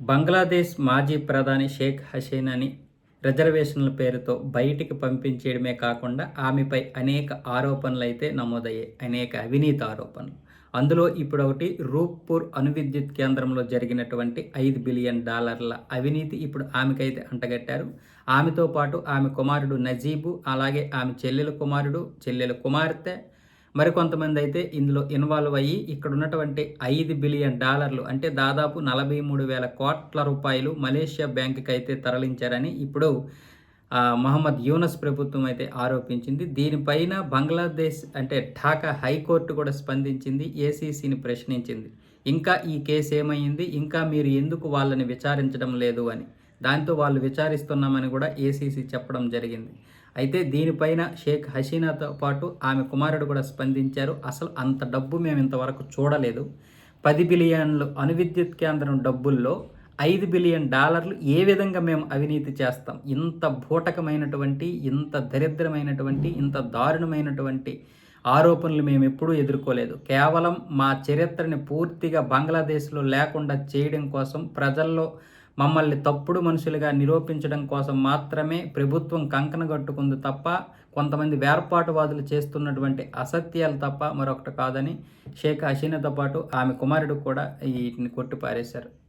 బంగ్లాదేశ్ మాజీ ప్రధాని షేక్ హసీనాని రిజర్వేషన్ల పేరుతో బయటికి పంపించేయడమే కాకుండా ఆమెపై అనేక ఆరోపణలు అయితే నమోదయ్యాయి. అనేక అవినీతి ఆరోపణలు. అందులో ఇప్పుడు ఒకటి రూప్పూర్ అణువిద్యుత్ కేంద్రంలో జరిగినటువంటి ఐదు బిలియన్ డాలర్ల అవినీతి ఇప్పుడు ఆమెకైతే అంటగట్టారు. ఆమెతో పాటు ఆమె కుమారుడు నజీబు అలాగే ఆమె చెల్లెల కుమారుడు చెల్లెల కుమార్తె మరికొంతమంది అయితే ఇందులో ఇన్వాల్వ్ అయ్యి ఇక్కడ ఉన్నటువంటి ఐదు బిలియన్ డాలర్లు అంటే దాదాపు నలభై మూడు వేల కోట్ల రూపాయలు మలేషియా బ్యాంకుకి అయితే తరలించారని ఇప్పుడు మహమ్మద్ యూనస్ ప్రభుత్వం అయితే ఆరోపించింది. దీనిపైన బంగ్లాదేశ్ అంటే ఢాకా హైకోర్టు కూడా స్పందించింది ఏసీసీని ప్రశ్నించింది. ఇంకా ఈ కేసు ఏమైంది? ఇంకా మీరు ఎందుకు వాళ్ళని విచారించడం లేదు అని. దాంతో వాళ్ళు విచారిస్తున్నామని కూడా ఏసీసీ చెప్పడం జరిగింది. అయితే దీనిపైన షేక్ హసీనాతో పాటు ఆమె కుమారుడు కూడా స్పందించారు. అసలు అంత డబ్బు మేము ఇంతవరకు చూడలేదు. పది బిలియన్లు అణువిద్యుత్ కేంద్రం డబ్బుల్లో ఐదు బిలియన్ డాలర్లు ఏ విధంగా మేము అవినీతి చేస్తాం? ఇంత భూటకమైనటువంటి ఇంత దరిద్రమైనటువంటి ఇంత దారుణమైనటువంటి ఆరోపణలు మేము ఎప్పుడూ ఎదుర్కోలేదు. కేవలం మా చరిత్రని పూర్తిగా బంగ్లాదేశ్లో లేకుండా చేయడం కోసం ప్రజల్లో మమ్మల్ని తప్పుడు మనుషులుగా నిరూపించడం కోసం మాత్రమే ప్రభుత్వం కంకణ కట్టుకుంది తప్ప కొంతమంది వేర్పాటువాదులు చేస్తున్నటువంటి అసత్యాలు తప్ప మరొకటి కాదని షేక్ హసీనాతో పాటు ఆమె కుమారుడు కూడా వీటిని కొట్టిపారేశారు.